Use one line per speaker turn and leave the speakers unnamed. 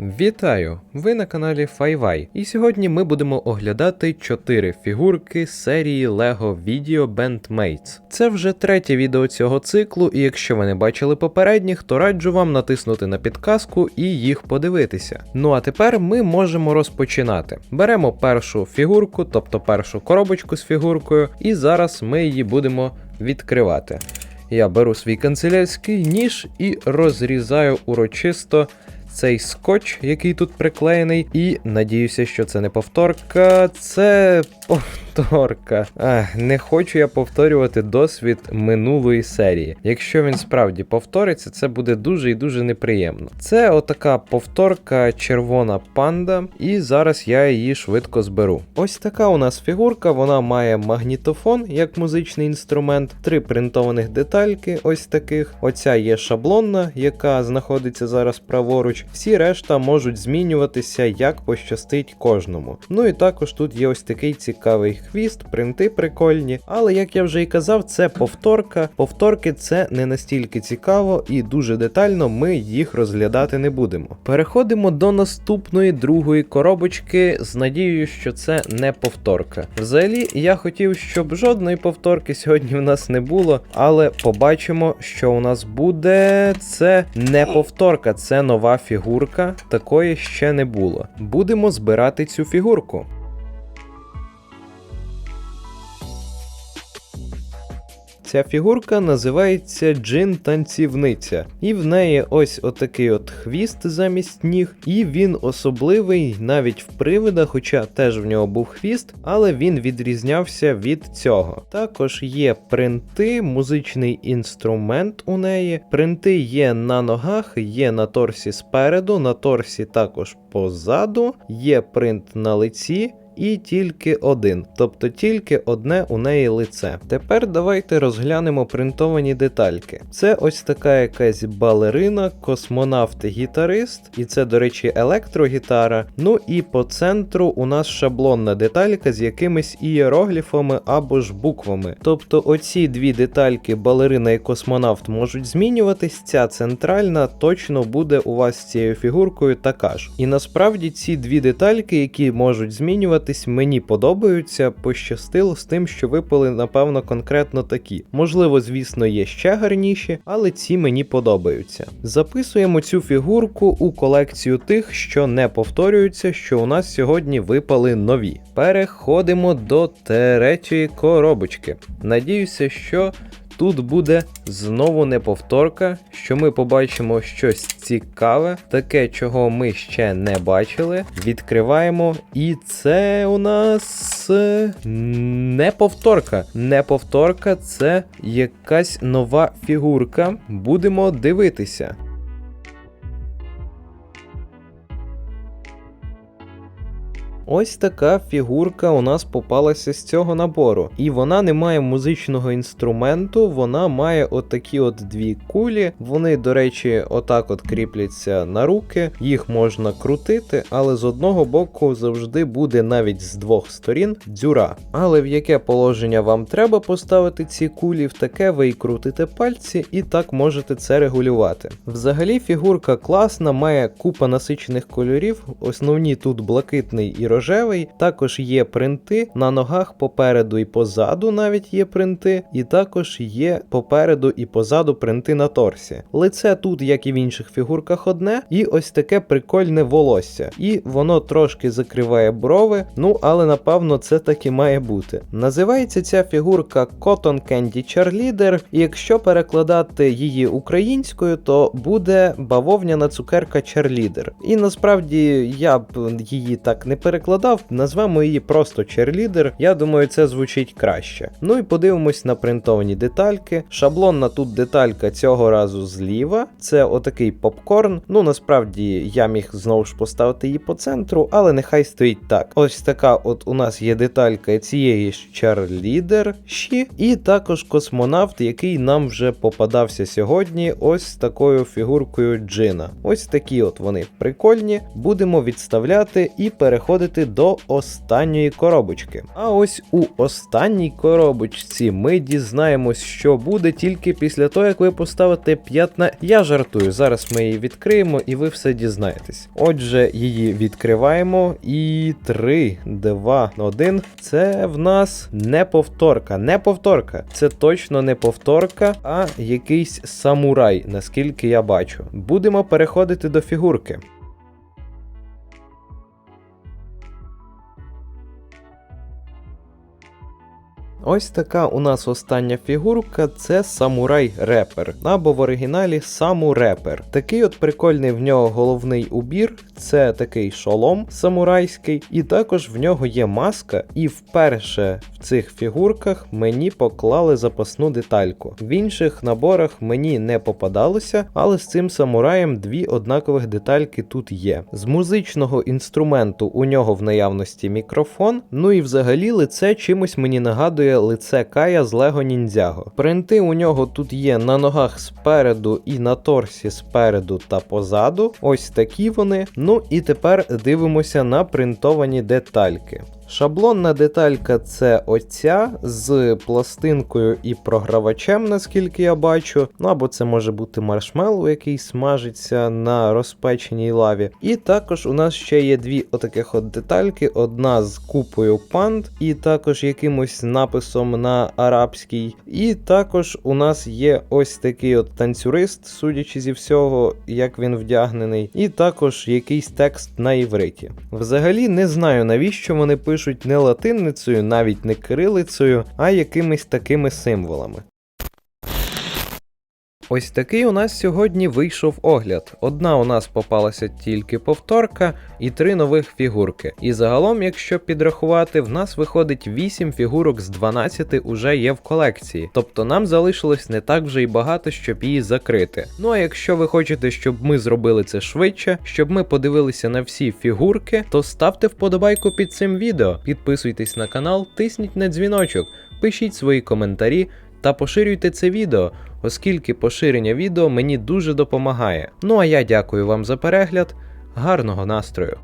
Вітаю! Ви на каналі Файвай. І сьогодні ми будемо оглядати 4 фігурки серії LEGO Video Bandmates. Це вже третє відео цього циклу, і якщо ви не бачили попередніх, то раджу вам натиснути на підказку і їх подивитися. Ну а тепер ми можемо розпочинати. Беремо першу фігурку, тобто першу коробочку з фігуркою, і зараз ми її будемо відкривати. Я беру свій канцелярський ніж і розрізаю урочисто цей скотч, який тут приклеєний, і надіюся, що це не повторка. Це повторка. Ах, не хочу я повторювати досвід минулої серії. Якщо він справді повториться, це буде дуже і дуже неприємно. Це отака повторка червона панда, і зараз я її швидко зберу. Ось така у нас фігурка, вона має магнітофон як музичний інструмент, три принтованих детальки, ось таких. Оця є шаблонна, яка знаходиться зараз праворуч. Всі решта можуть змінюватися як пощастить кожному. Ну і також тут є ось такий цікавий хвіст, принти прикольні. Але як я вже і казав, це повторка. Повторки це не настільки цікаво і дуже детально ми їх розглядати не будемо. Переходимо до наступної другої коробочки з надією, що це не повторка. Взагалі, я хотів, щоб жодної повторки сьогодні в нас не було, але побачимо, що у нас буде. Це не повторка, це нова фігурка. Такої ще не було. Будемо збирати цю фігурку. Ця фігурка називається Джин танцівниця, і в неї ось отакий от хвіст замість ніг, і він особливий навіть в привида, хоча теж в нього був хвіст, але він відрізнявся від цього. Також є принти, музичний інструмент у неї. Принти є на ногах, є на торсі спереду, на торсі також позаду, є принт на лиці і тільки один, тобто тільки одне у неї лице. Тепер давайте розглянемо принтовані детальки. Це ось така якась балерина, космонавт-гітарист, і це, до речі, електрогітара. Ну і по центру у нас шаблонна деталька з якимись ієрогліфами або ж буквами. Тобто оці дві детальки, балерина і космонавт, можуть змінюватись. Ця центральна точно буде у вас з цією фігуркою така ж. І насправді ці дві детальки, які можуть змінюватись, мені подобаються. Пощастило з тим, що випали, напевно, конкретно такі. Можливо, звісно, є ще гарніші, але ці мені подобаються. Записуємо цю фігурку у колекцію тих, що не повторюються, що у нас сьогодні випали нові. Переходимо до третьої коробочки. Надіюся, що. Тут буде знову неповторка, що ми побачимо щось цікаве, таке, чого ми ще не бачили. Відкриваємо, і це у нас неповторка. не повторка. Не повторка, це якась нова фігурка. Будемо дивитися. Ось така фігурка у нас попалася з цього набору. І вона не має музичного інструменту, вона має отакі от дві кулі. Вони, до речі, отак от кріпляться на руки, їх можна крутити, але з одного боку завжди буде навіть з двох сторін дзюра. Але в яке положення вам треба поставити ці кулі, в таке ви і крутите пальці, і так можете це регулювати. Взагалі, фігурка класна, має купа насичених кольорів, основні тут блакитний і рожевий рожевий. Також є принти на ногах попереду і позаду навіть є принти, і також є попереду і позаду принти на торсі. Лице тут, як і в інших фігурках, одне, і ось таке прикольне волосся. І воно трошки закриває брови, ну але напевно це так і має бути. Називається ця фігурка Cotton Candy Cheerleader, і якщо перекладати її українською, то буде бавовняна цукерка Cheerleader. І насправді я б її так не перекладав перекладав, назвемо її просто черлідер. Я думаю, це звучить краще. Ну і подивимось на принтовані детальки. Шаблонна тут деталька цього разу зліва. Це отакий попкорн. Ну насправді я міг знову ж поставити її по центру, але нехай стоїть так. Ось така от у нас є деталька цієї ж черлідер щі, і також космонавт, який нам вже попадався сьогодні. Ось такою фігуркою Джина. Ось такі от вони прикольні. Будемо відставляти і переходити переходити до останньої коробочки. А ось у останній коробочці ми дізнаємось, що буде тільки після того, як ви поставите 15... Я жартую, зараз ми її відкриємо і ви все дізнаєтесь. Отже, її відкриваємо. І 3, 2, 1. Це в нас не повторка. Не повторка. Це точно не повторка, а якийсь самурай, наскільки я бачу. Будемо переходити до фігурки. Ось така у нас остання фігурка це самурай репер, або в оригіналі саму репер. Такий от прикольний в нього головний убір, це такий шолом самурайський, і також в нього є маска, і вперше в цих фігурках мені поклали запасну детальку. В інших наборах мені не попадалося, але з цим самураєм дві однакових детальки тут є. З музичного інструменту у нього в наявності мікрофон, ну і взагалі лице чимось мені нагадує лице Кая з Лего Ніндзяго. Принти у нього тут є на ногах спереду і на торсі спереду та позаду. Ось такі вони. Ну і тепер дивимося на принтовані детальки. Шаблонна деталька це оця з пластинкою і програвачем, наскільки я бачу. Ну або це може бути маршмеллоу, який смажиться на розпеченій лаві. І також у нас ще є дві отаких от детальки: одна з купою панд, і також якимось написом на арабській. І також у нас є ось такий от танцюрист, судячи зі всього, як він вдягнений, і також якийсь текст на івриті. Взагалі не знаю навіщо вони пишуть не латинницею, навіть не кирилицею, а якимись такими символами. Ось такий у нас сьогодні вийшов огляд. Одна у нас попалася тільки повторка і три нових фігурки. І загалом, якщо підрахувати, в нас виходить 8 фігурок з 12 уже є в колекції. Тобто нам залишилось не так вже й багато, щоб її закрити. Ну а якщо ви хочете, щоб ми зробили це швидше, щоб ми подивилися на всі фігурки, то ставте вподобайку під цим відео, підписуйтесь на канал, тисніть на дзвіночок, пишіть свої коментарі та поширюйте це відео, оскільки поширення відео мені дуже допомагає. Ну а я дякую вам за перегляд, гарного настрою!